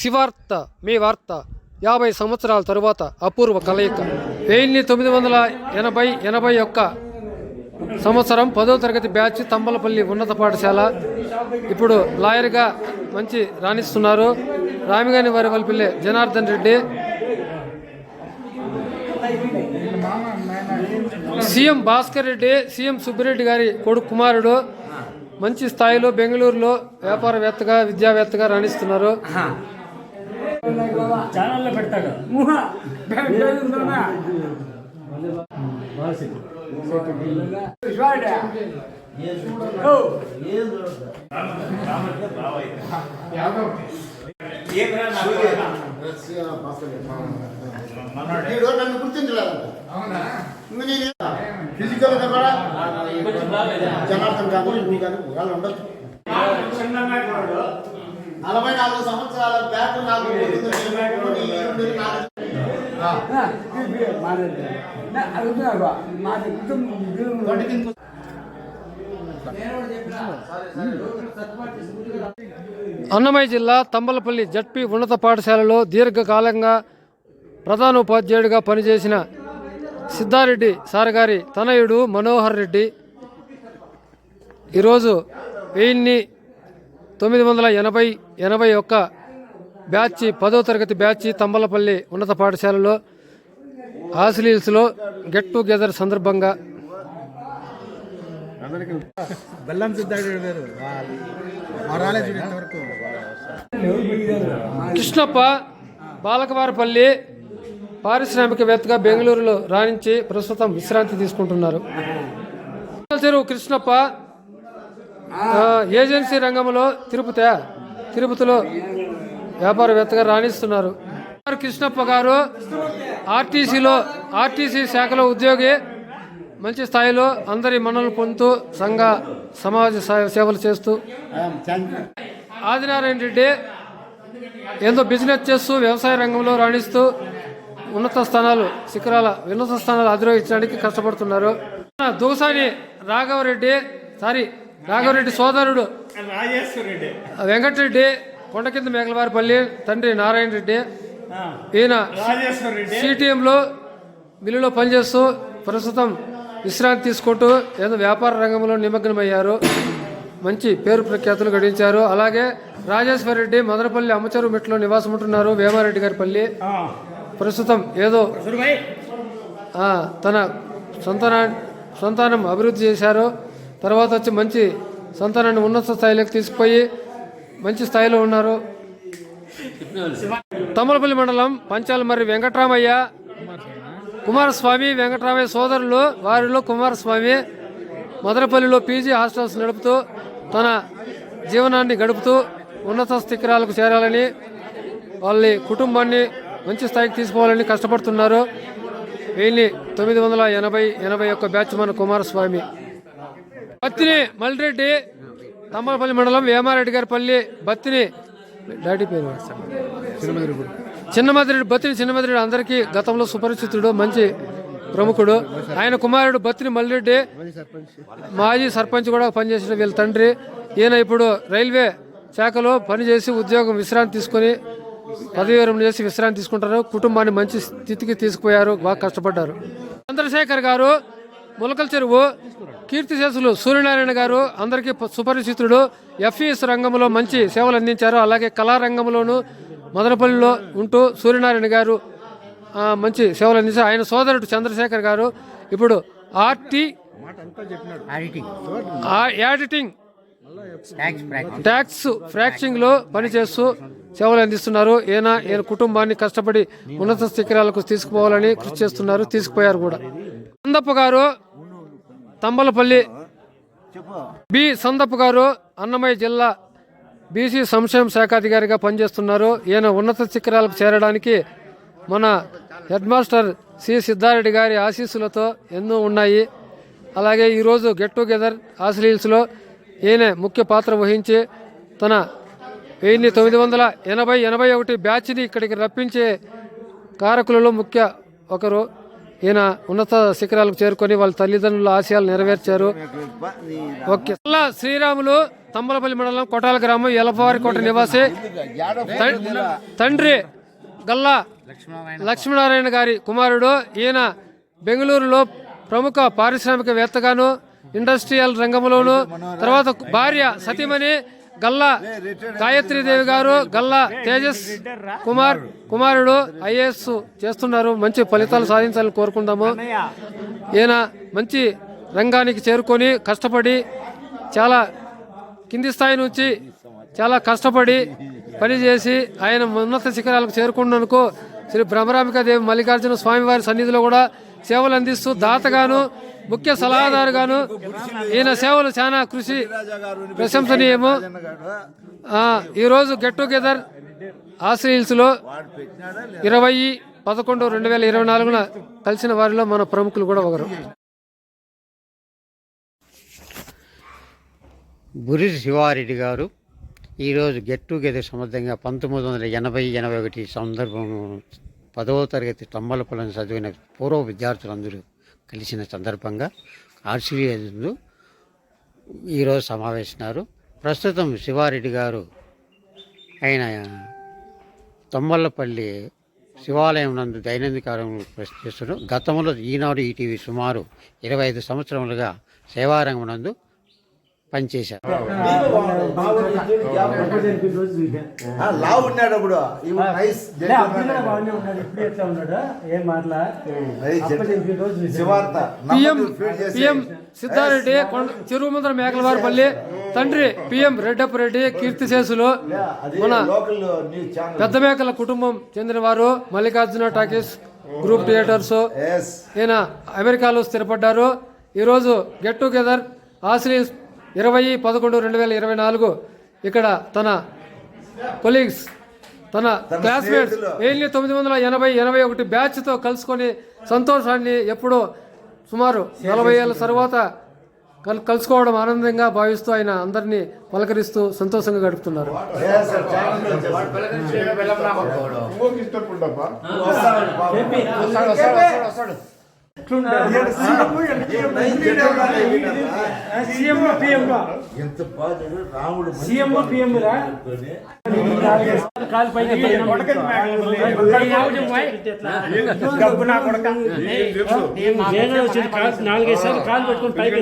శివార్త మీ వార్త యాభై సంవత్సరాల తరువాత అపూర్వ కలయిక. వెయ్యి తొమ్మిది వందల ఎనభై ఎనభై ఒక్క సంవత్సరం పదో తరగతి బ్యాచ్ తంబలపల్లి ఉన్నత పాఠశాల. ఇప్పుడు లాయర్గా మంచి రాణిస్తున్నారు. రామిగాని వారి వల్పిల్లే జనార్దన్ రెడ్డి. సీఎం భాస్కర్ రెడ్డి సీఎం సుబ్బిరెడ్డి గారి కొడుకు కుమారుడు. మంచి స్థాయిలో బెంగళూరులో వ్యాపారవేత్తగా విద్యావేత్తగా రాణిస్తున్నారు. ఛానల్లో పెడతాడు. వీడు నన్ను గుర్తించలేదంట ఇంకా నేను ఫిజికల్ జనార్దన్ కానీ వాళ్ళు ఉండొచ్చు. నలభై నాలుగు సంవత్సరాల బ్యాక్ నాకు అన్నమయ్య జిల్లా తంబలపల్లి జడ్పీ ఉన్నత పాఠశాలలో దీర్ఘకాలంగా ప్రధానోపాధ్యాయుడిగా పనిచేసిన సిద్ధారెడ్డి సార్ గారి తనయుడు మనోహర్ రెడ్డి. ఈరోజు వెయ్యిన్ని తొమ్మిది వందల ఎనభై ఎనభై ఒక్క బ్యాచ్ పదో తరగతి బ్యాచ్ తంబలపల్లి ఉన్నత పాఠశాలలో ఆసిలీల్స్లో గెట్ టుగెదర్ సందర్భంగా. బెల్లం కృష్ణప్ప బాలకవారపల్లి పారిశ్రామికవేత్తగా బెంగళూరులో రాణించి ప్రస్తుతం విశ్రాంతి తీసుకుంటున్నారు. చెరువు కృష్ణప్ప ఏజెన్సీ రంగంలో తిరుపతి తిరుపతిలో వ్యాపారవేత్తగా రాణిస్తున్నారు. కృష్ణప్ప గారు ఆర్టీసీలో ఆర్టీసీ శాఖలో ఉద్యోగి మంచి స్థాయిలో అందరి మన్నలు పొందుతూ సంఘ సమాజ సేవలు చేస్తూ ఆదినారాయణ రెడ్డి ఏందో బిజినెస్ చేస్తూ వ్యవసాయ రంగంలో రాణిస్తూ ఉన్నత స్థానాలు శిఖరాల ఉన్నత స్థానాలు అధిరోహించడానికి కష్టపడుతున్నారు. దుగసాని రాఘవరెడ్డి సారీ రాఘవరెడ్డి సోదరుడు. వెంకటరెడ్డి కొండ కింద మేకలవారిపల్లి తండ్రి నారాయణ రెడ్డి. ఈయన సిటిఎంలో మిల్లులో పనిచేస్తూ ప్రస్తుతం విశ్రాంతి తీసుకుంటూ ఏదో వ్యాపార రంగంలో నిమగ్నమయ్యారు. మంచి పేరు ప్రఖ్యాతులు గడించారు. అలాగే రాజేశ్వర రెడ్డి మదనపల్లి అమ్మచెరు మెట్లో నివాసం ఉంటున్నారు వేమారెడ్డి గారి పల్లి. ప్రస్తుతం ఏదో ఆ, తన సంతాన సంతానం అభివృద్ధి చేశారు. తర్వాత వచ్చి మంచి సంతానాన్ని ఉన్నత స్థాయిలోకి తీసుకుపోయి మంచి స్థాయిలో ఉన్నారు. తమ్మలపల్లి మండలం పంచాలమర్రి వెంకట్రామయ్య కుమారస్వామి వెంకటరామయ్య సోదరులు వారిలో కుమారస్వామి మదనపల్లిలో పీజీ హాస్టల్స్ నడుపుతూ తన జీవనాన్ని గడుపుతూ ఉన్నత శిఖరాలకు చేరాలని వాళ్ళ కుటుంబాన్ని మంచి స్థాయికి తీసుకోవాలని కష్టపడుతున్నారు. వెయ్యి తొమ్మిది వందల ఎనభై ఎనభై ఒక్క బ్యాచ్ మన కుమారస్వామి. బత్తిని మల్లిరెడ్డి తమ్మలపల్లి మండలం వేమారెడ్డి గారి పల్లి బత్తిని. డాడీ పేరు చిన్నమదిరెడ్డి. బత్తిని చిన్నమదిరెడ్డి అందరికీ గతంలో సుపరిచితుడు మంచి ప్రముఖుడు. ఆయన కుమారుడు బత్తిని మల్లిరెడ్డి మాజీ సర్పంచ్ కూడా పనిచేసిన వీళ్ళ తండ్రి. ఈయన ఇప్పుడు రైల్వే శాఖలో పనిచేసి ఉద్యోగం విశ్రాంతి తీసుకొని పదవి విరమణ చేసి విశ్రాంతి తీసుకుంటారు. కుటుంబాన్ని మంచి స్థితికి తీసుకుపోయారు. బాగా కష్టపడ్డారు. చంద్రశేఖర్ గారు ములకల చెరువు కీర్తిశేషులు సూర్యనారాయణ గారు అందరికీ సుపరిచితుడు. ఎఫ్ఈఎస్ రంగంలో మంచి సేవలు అందించారు. అలాగే కళారంగంలోనూ మదనపల్లిలో ఉంటూ సూర్యనారాయణ గారు మంచి సేవలు అందించారు. ఆయన సోదరుడు చంద్రశేఖర్ గారు. ఇప్పుడు ఆర్టీ యాడిటింగ్. ట్యాక్స్ ఫ్రాక్చింగ్లో పనిచేస్తూ సేవలు అందిస్తున్నారు. ఈయన ఈయన కుటుంబాన్ని కష్టపడి ఉన్నత శిఖరాలకు తీసుకుపోవాలని కృషి చేస్తున్నారు తీసుకుపోయారు కూడా. సందప్ప గారు తంబలపల్లి బి సందప్ప గారు అన్నమయ్య జిల్లా బీసీ సంక్షేమ శాఖ అధికారిగా పనిచేస్తున్నారు. ఈయన ఉన్నత శిఖరాలకు చేరడానికి మన హెడ్ మాస్టర్ సి సిద్ధారెడ్డి గారి ఆశీస్సులతో ఎన్నో ఉన్నాయి. అలాగే ఈరోజు గెట్ టుగెదర్ ఆశ్రయిల్స్లో ఈయన ముఖ్య పాత్ర వహించి తన వెయ్యి తొమ్మిది వందల ఎనభై ఎనభై ఒకటి బ్యాచ్ని ఇక్కడికి రప్పించే కారకులలో ముఖ్య ఒకరు. ఈయన ఉన్నత శిఖరాలకు చేరుకొని వాళ్ళ తల్లిదండ్రుల ఆశయాలు నెరవేర్చారు. ఓకే. శ్రీరాములు తంబలపల్లి మండలం కొటాల గ్రామం ఎలపవారి కోట నివాసి తండ్రి గల్లా లక్ష్మీనారాయణ గారి కుమారుడు. ఈయన బెంగళూరులో ప్రముఖ పారిశ్రామికవేత్తగాను ఇండస్ట్రియల్ రంగంలోను తర్వాత భార్య సతీమణి గల్లా గాయత్రీదేవి గారు గల్లా తేజస్ కుమార్ కుమారుడు ఐఏఎస్ చేస్తున్నారు. మంచి ఫలితాలు సాధించాలని కోరుకుందాము. ఈయన మంచి రంగానికి చేరుకొని కష్టపడి చాలా కింది స్థాయి నుంచి చాలా కష్టపడి పనిచేసి ఆయన ఉన్నత శిఖరాలకు చేరుకున్నందుకు శ్రీ భ్రమరాంబికాదేవి మల్లికార్జున స్వామివారి సన్నిధిలో కూడా సేవలు అందిస్తూ దాతగాను ముఖ్య సలహాదారుగాను ఈయన సేవలు చాలా కృషి ప్రశంసనీయము. ఈరోజు గెట్ టుగెదర్ ఆశ్రయిల్స్లో ఇరవై పదకొండు రెండు వేల ఇరవై నాలుగున కలిసిన వారిలో మన ప్రముఖులు కూడా ఒకరు. బురి శివారెడ్డి గారు ఈరోజు గెట్ టుగెదర్ సమర్థంగా పంతొమ్మిది వందల ఎనభై ఎనభై ఒకటి సందర్భం పదవ తరగతి తమ్మలపల్లిని చదివిన పూర్వ విద్యార్థులందరూ కలిసిన సందర్భంగా ఆర్సీఎందు ఈరోజు సమావేశినారు ప్రస్తుతం శివారెడ్డి గారు ఆయన తమ్మల్లపల్లి శివాలయం నందు దైనందిక కార్యక్రమం ప్రశ్నిస్తున్నారు గతంలో ఈనాడు ఈటీవీ సుమారు ఇరవై ఐదు సంవత్సరములుగా సేవారంగం నందు పనిచేశారు. పిఎం పిఎం సిద్ధారెడ్డి కొండ చెరువు ముందర మేకలవారిపల్లి. తండ్రి పిఎం రెడ్డప్ప రెడ్డి కీర్తిశేషులు మన లోకల్ న్యూస్ ఛానల్ పెద్ద మేకల కుటుంబం చెందినవారు మల్లికార్జున టాకీస్ గ్రూప్ థియేటర్స్ ఎస్ ఈయన అమెరికాలో స్థిరపడ్డారు. ఈరోజు గెట్ టుగెదర్ ఆశ్రీ ఇరవై పదకొండు రెండు వేల ఇరవై నాలుగు ఇక్కడ తన కొలీగ్స్ తన క్లాస్మేట్స్ ఏళ్ళి తొమ్మిది వందల ఎనభై ఎనభై ఒకటి బ్యాచ్తో కలుసుకొని సంతోషాన్ని ఎప్పుడో సుమారు నలభై ఏళ్ళ తర్వాత కల్ కలుసుకోవడం ఆనందంగా భావిస్తూ ఆయన అందరినీ పలకరిస్తూ సంతోషంగా గడుపుతున్నారు. ఎంత బాధ రాముడు సీఎం పిఎం కాలు పైకి నాలుగైదు సార్లు కాలు పెట్టుకుని పైకి